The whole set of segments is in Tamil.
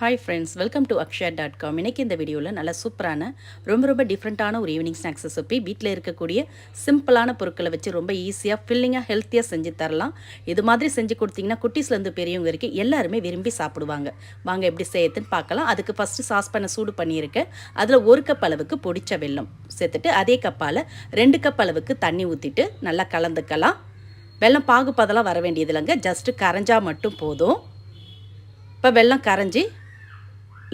Hi friends welcome to Akshaya dot com இன்றைக்கி இந்த வீடியோவில் நல்ல சூப்பரான ரொம்ப ரொம்ப டிஃப்ரெண்ட்டான ஒரு ஈவினிங் ஸ்நாக்ஸ் ரெசிபி வீட்டில் இருக்கக்கூடிய சிம்பிளான பொருட்களை வச்சு ரொம்ப ஈஸியாக ஃபில்லிங்காக ஹெல்த்தியாக செஞ்சு தரலாம். இது மாதிரி செஞ்சு கொடுத்தீங்கன்னா குட்டீஸ்லேருந்து பெரியவங்க வரைக்கும் எல்லாருமே விரும்பி சாப்பிடுவாங்க. வாங்க எப்படி செய்யறதுன்னு பார்க்கலாம். அதுக்கு ஃபஸ்ட்டு சாஸ் பண்ண சூடு பண்ணியிருக்கேன். அதில் ஒரு கப் அளவுக்கு பொடிச்ச வெல்லம் சேர்த்துட்டு அதே கப்பால் ரெண்டு கப் அளவுக்கு தண்ணி ஊற்றிட்டு நல்லா கலந்துக்கலாம். வெல்லம் பாகுப்பதெல்லாம் வர வேண்டியது இல்லைங்க ஜஸ்ட்டு கரைஞ்சால் மட்டும் போதும். இப்போ வெல்லம் கரைஞ்சி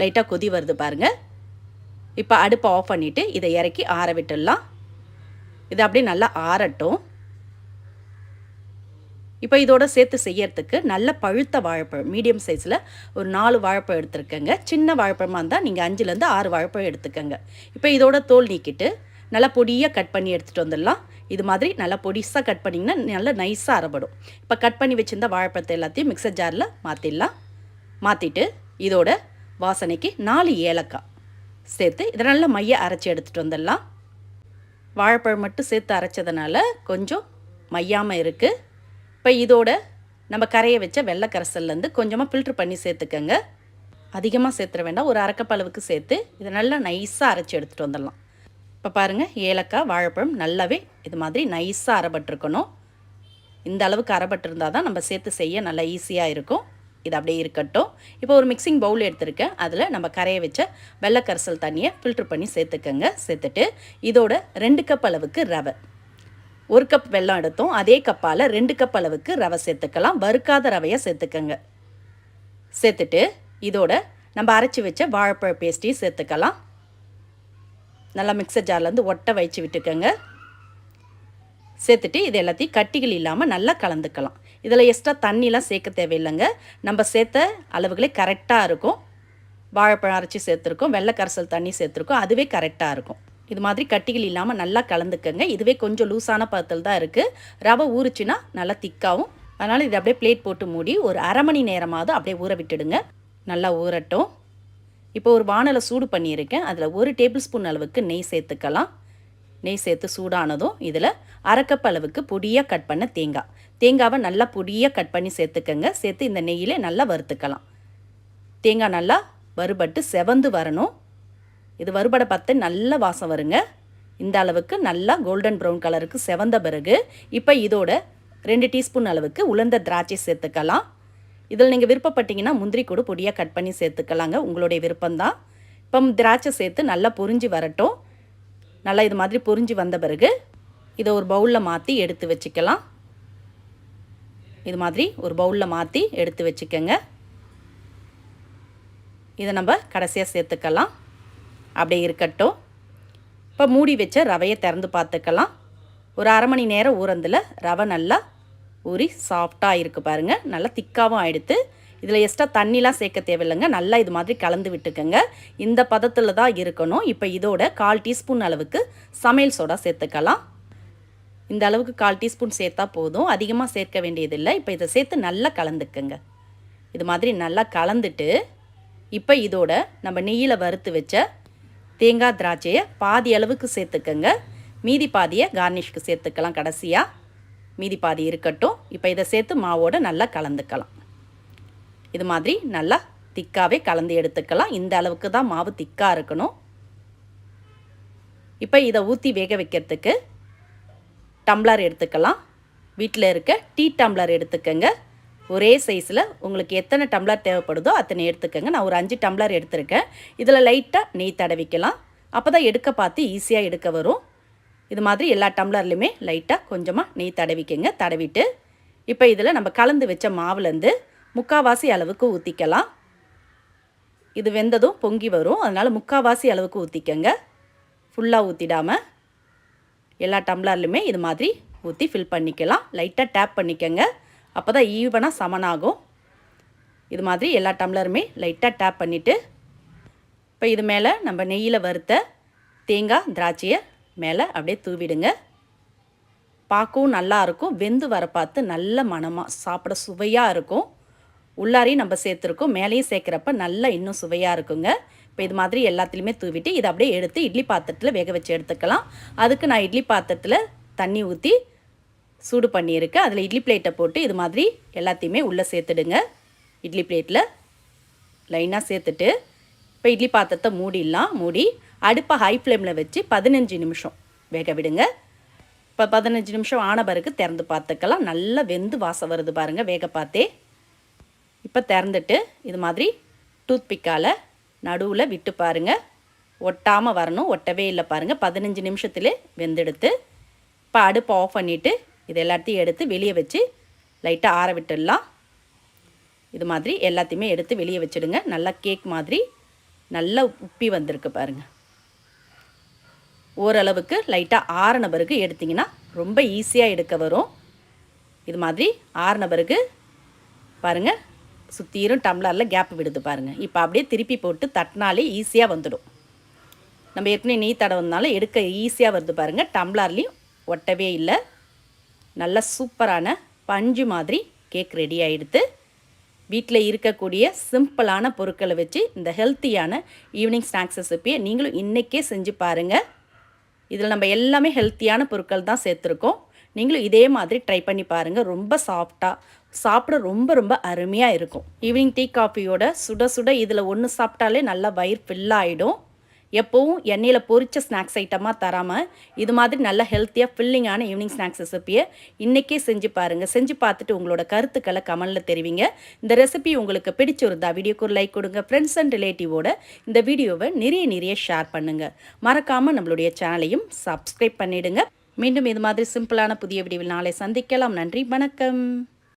லைட்டாக கொதி வருது பாருங்கள் இப்போ அடுப்பை ஆஃப் பண்ணிவிட்டு இதை இறக்கி ஆற விட்டுடலாம். இது அப்படியே நல்லா ஆறட்டும். இப்போ இதோட சேர்த்து செய்யறதுக்கு நல்ல பழுத்த வாழைப்பழம் மீடியம் சைஸில் ஒரு நாலு வாழைப்பழம் எடுத்துருக்கேங்க. சின்ன வாழைப்பழமாக இருந்தால் நீங்கள் அஞ்சுலேருந்து ஆறு வாழைப்பழம் எடுத்துக்கோங்க. இப்போ இதோட தோல் நீக்கிட்டு நல்லா பொடியாக கட் பண்ணி எடுத்துகிட்டு வந்துடலாம். இது மாதிரி நல்லா பொடிசாக கட் பண்ணிங்கன்னா நல்லா நைஸாக அரைப்படும் இப்போ கட் பண்ணி வச்சுருந்த வாழைப்பழத்தை எல்லாத்தையும் மிக்சர் ஜாரில் மாற்றிடலாம் மாற்றிட்டு இதோட வாசனைக்கு நாலு ஏலக்காய் சேர்த்து இதை நல்லா மைய அரைச்சி எடுத்துகிட்டு வந்துடலாம். வாழைப்பழம் மட்டும் சேர்த்து அரைச்சதுனால கொஞ்சம் மையாமல் இருக்குது இப்போ இதோட நம்ம கரையை வச்ச வெள்ளை கரைசல்லேருந்து கொஞ்சமாக ஃபில்ட்ரு பண்ணி சேர்த்துக்கங்க. அதிகமாக சேர்த்துற வேண்டாம். ஒரு அரைக்கப்பளவுக்கு சேர்த்து இதை நல்லா நைஸாக அரைச்சி எடுத்துகிட்டு வந்துடலாம். இப்போ பாருங்கள் ஏலக்காய் வாழைப்பழம் நல்லாவே இது மாதிரி நைஸாக அரைபட்டிருக்கணும். இந்த அளவுக்கு அரைபட்டிருந்தால் தான் நம்ம சேர்த்து செய்ய நல்லா ஈஸியாக இருக்கும். இது அப்படியே இருக்கட்டும். இப்போ ஒரு மிக்சிங் பவுல் எடுத்திருக்கேன். அதில் நம்ம கரைய வச்ச வெள்ளைக்கரசல் தண்ணியை ஃபில்ட்ரு பண்ணி சேர்த்துக்கோங்க. சேர்த்துட்டு இதோட ரெண்டு கப் அளவுக்கு ரவை. ஒரு கப் வெல்லம் எடுத்தோம். அதே கப்பால் ரெண்டு கப் அளவுக்கு ரவை சேர்த்துக்கலாம். வறுக்காத ரவையை சேர்த்துக்கங்க. சேர்த்துட்டு இதோட நம்ம அரைச்சி வச்ச வாழைப்பழ பேஸ்ட்டையும் சேர்த்துக்கலாம். நல்லா மிக்சர் ஜார்லேருந்து ஒட்டை வச்சு விட்டுக்கோங்க. சேர்த்துட்டு இது எல்லாத்தையும் கட்டிகள் இல்லாமல் நல்லா கலந்துக்கலாம். இதில் எக்ஸ்ட்ரா தண்ணிலாம் சேர்க்க தேவையில்லைங்க. நம்ம சேர்த்த அளவுகளே கரெக்டாக இருக்கும். வாழைப்பழம் அரைச்சி சேர்த்துருக்கோம். வெள்ளை கரைசல் தண்ணி சேர்த்துருக்கோம். அதுவே கரெக்டாக இருக்கும். இது மாதிரி கட்டிகள் இல்லாமல் நல்லா கலந்துக்கங்க. இதுவே கொஞ்சம் லூஸான பதத்தில் தான் இருக்குது ரவை ஊறுச்சுன்னா நல்லா திக்காகவும் அதனால் இதை அப்படியே பிளேட் போட்டு மூடி ஒரு அரை மணி நேரமாவது அப்படியே ஊற விட்டுடுங்க. நல்லா ஊறட்டும். இப்போ ஒரு வானலை சூடு பண்ணியிருக்கேன். அதில் ஒரு டேபிள் ஸ்பூன் அளவுக்கு நெய் சேர்த்துக்கலாம். நெய் சேர்த்து சூடானதும் இதில் அரைக்கப் அளவுக்கு பொடியாக கட் பண்ண தேங்காய். தேங்காவை நல்லா பொடியாக கட் பண்ணி சேர்த்துக்கங்க. சேர்த்து இந்த நெய்யில் நல்லா வறுத்துக்கலாம். தேங்காய் நல்லா வறுபட்டு செவந்து வரணும். இது வறுபட பார்த்து நல்ல வாசம் வருங்க. இந்த அளவுக்கு நல்லா கோல்டன் ப்ரௌன் கலருக்கு செவந்த பிறகு இப்போ இதோட ரெண்டு டீஸ்பூன் அளவுக்கு உலர்ந்த திராட்சை சேர்த்துக்கலாம். இதில் நீங்கள் விருப்பப்பட்டீங்கன்னா முந்திரி கூட பொடியாக கட் பண்ணி சேர்த்துக்கலாங்க. உங்களுடைய விருப்பம்தான். இப்போ திராட்சை சேர்த்து நல்லா பொரிஞ்சு வரட்டும். நல்லா இது மாதிரி பொரிஞ்சு வந்த பிறகு இதை ஒரு பவுலில் மாற்றி எடுத்து வச்சுக்கலாம். இது மாதிரி ஒரு பவுலில் மாற்றி எடுத்து வச்சுக்கோங்க. இதை நம்ம கடைசியாக சேர்த்துக்கலாம். அப்படியே இருக்கட்டும். இப்போ மூடி வச்ச ரவையை திறந்து பார்த்துக்கலாம். ஒரு அரை மணி நேரம் ஊறந்தில் ரவை நல்லா ஊறி சாஃப்டாக இருக்குது பாருங்கள் நல்லா திக்காகவும் ஆகிடுத்து இதில் எக்ஸ்ட்ரா தண்ணிலாம் சேர்க்க தேவையில்லைங்க. நல்லா இது மாதிரி கலந்து விட்டுக்கோங்க. இந்த பதத்தில் தான் இருக்கணும். இப்போ இதோட கால் டீஸ்பூன் அளவுக்கு சமையல் சோடா சேர்த்துக்கலாம். இந்த அளவுக்கு கால் டீஸ்பூன் சேர்த்தா போதும். அதிகமாக சேர்க்க வேண்டியதில்லை. இப்போ இதை சேர்த்து நல்லா கலந்துக்குங்க. இது மாதிரி நல்லா கலந்துட்டு இப்போ இதோட நம்ம நெய்யில் வறுத்து வச்ச தேங்காய் திராட்சையை பாதி அளவுக்கு சேர்த்துக்கங்க. மீதி பாதியை கார்னிஷ்க்கு சேர்த்துக்கலாம் கடைசியாக மீதி பாதி இருக்கட்டும். இப்போ இதை சேர்த்து மாவோடு நல்லா கலந்துக்கலாம். இது மாதிரி நல்லா திக்காகவே கலந்து எடுத்துக்கலாம். இந்த அளவுக்கு தான் மாவு திக்காக இருக்கணும். இப்போ இதை ஊற்றி வேக வைக்கிறதுக்கு டம்ளர் எடுத்துக்கலாம். வீட்டில் இருக்க டீ டம்ளர் எடுத்துக்கோங்க. ஒரே சைஸில் உங்களுக்கு எத்தனை டம்ளர் தேவைப்படுதோ அத்தனை எடுத்துக்கோங்க. நான் ஒரு அஞ்சு டம்ளர் எடுத்திருக்கேன். இதில் லைட்டாக நெய் தடவிக்கலாம். அப்போ தான் எடுக்க பார்த்து ஈஸியாக எடுக்க வரும். இது மாதிரி எல்லா டம்ளர்லையுமே லைட்டாக கொஞ்சமாக நெய் தடவிக்கங்க. தடவிட்டு இப்போ இதில் நம்ம கலந்து வச்ச மாவுலேருந்து முக்காவாசி அளவுக்கு ஊற்றிக்கலாம் இது வெந்ததும் பொங்கி வரும். அதனால் முக்காவாசி அளவுக்கு ஊற்றிக்கங்க ஃபுல்லாக ஊற்றிடாமல் எல்லா டம்ளர்லையுமே இது மாதிரி ஊற்றி ஃபில் பண்ணிக்கலாம். லைட்டாக டேப் பண்ணிக்கங்க. அப்போ தான் ஈவனாக சமனாகும். இது மாதிரி எல்லா டம்ளருமே லைட்டாக டேப் பண்ணிவிட்டு இப்போ இது மேலே நம்ம நெய்யில் வறுத்த தேங்காய் திராட்சையை மேலே அப்படியே தூவிடுங்க. பார்க்கவும் நல்லாயிருக்கும் வெந்து வர பார்த்து நல்ல மனமாக சாப்பிட சுவையாக இருக்கும். உள்ளாரையும் நம்ம சேர்த்துருக்கோம் மேலேயும் சேர்க்குறப்ப நல்லா இன்னும் சுவையாக இருக்குங்க. இப்போ இது மாதிரி எல்லாத்துலேயுமே தூவிட்டு இதை அப்படியே எடுத்து இட்லி பாத்திரத்தில் வேக வச்சு எடுத்துக்கலாம். அதுக்கு நான் இட்லி பாத்திரத்தில் தண்ணி ஊற்றி சூடு பண்ணியிருக்கேன். அதில் இட்லி பிளேட்டை போட்டு இது மாதிரி எல்லாத்தையுமே உள்ளே சேர்த்துடுங்க. இட்லி பிளேட்டில் லைனாக சேர்த்துட்டு இப்போ இட்லி பாத்திரத்தை மூடிடலாம். மூடி அடுப்பை ஹை ஃப்ளேமில் வச்சு பதினஞ்சு நிமிஷம் வேக விடுங்க. இப்போ பதினஞ்சு நிமிஷம் ஆன பிறகு திறந்து பார்த்துக்கலாம் நல்லா வெந்து வாசம் வருது பாருங்கள் வேக பார்த்தே. இப்போ திறந்துட்டு இது மாதிரி டூத் பிக்கால் நடுவில் விட்டு பாருங்கள் ஒட்டாமல் வரணும் ஒட்டவே இல்லை பாருங்கள் பதினஞ்சு நிமிஷத்துலே வெந்தெடுத்து இப்போ அடுப்பை ஆஃப் பண்ணிவிட்டு இது எல்லாத்தையும் எடுத்து வெளியே வச்சு லைட்டாக ஆற விட்டுடலாம். இது மாதிரி எல்லாத்தையுமே எடுத்து வெளியே வச்சுடுங்க. நல்லா கேக் மாதிரி நல்லா உப்பி வந்திருக்கு பாருங்கள் ஓரளவுக்கு லைட்டாக ஆறின பிறகு எடுத்திங்கன்னா ரொம்ப ஈஸியாக எடுக்க வரும். இது மாதிரி ஆறின பிறகு பாருங்கள் சுற்றிரும் டம்ளரில் கேப் விடுது பாருங்கள் இப்போ அப்படியே திருப்பி போட்டு தட்டினாலே ஈஸியாக வந்துடும். நம்ம ஏற்கனவே நீ தடவுனாலும் எடுக்க ஈஸியாக வருது பாருங்கள் டம்ளர்லேயும் ஒட்டவே இல்லை. நல்ல சூப்பரான பஞ்சு மாதிரி கேக் ரெடி ஆகிடுது வீட்டில் இருக்கக்கூடிய சிம்பிளான பொருட்களை வச்சு இந்த ஹெல்த்தியான ஈவினிங் ஸ்நாக்ஸ் ரெசிப்பியை நீங்களும் இன்றைக்கே செஞ்சு பாருங்கள் இதில் நம்ம எல்லாமே ஹெல்த்தியான பொருட்கள் தான் சேர்த்துருக்கோம். நீங்களும் இதே மாதிரி ட்ரை பண்ணி பாருங்கள் ரொம்ப சாஃப்டாக சாப்பிட ரொம்ப ரொம்ப அருமையாக இருக்கும். ஈவினிங் டீ காஃபியோட சுட சுட இதில் ஒன்று சாப்பிட்டாலே நல்லா வயிறு ஃபில் ஆகிடும் எப்போவும் எண்ணெயில் பொரித்த ஸ்நாக்ஸ் ஐட்டமாக தராமல் இது மாதிரி நல்ல ஹெல்த்தியாக ஃபில்லிங்கான ஈவினிங் ஸ்நாக்ஸ் ரெசிப்பியை இன்றைக்கே செஞ்சு பாருங்கள் செஞ்சு பார்த்துட்டு உங்களோட கருத்துக்களை கமெண்டில் தெரிவிங்க. இந்த ரெசிபி உங்களுக்கு பிடிச்சிருந்தா வீடியோக்கு ஒரு லைக் கொடுங்க. ஃப்ரெண்ட்ஸ் அண்ட் ரிலேட்டிவோட இந்த வீடியோவை நிறைய நிறைய ஷேர் பண்ணுங்கள் மறக்காமல் நம்மளுடைய சேனலையும் சப்ஸ்கிரைப் பண்ணிவிடுங்க மீண்டும் இது மாதிரி சிம்பிளான புதிய விடிவில் நாளை சந்திக்கலாம். நன்றி வணக்கம்.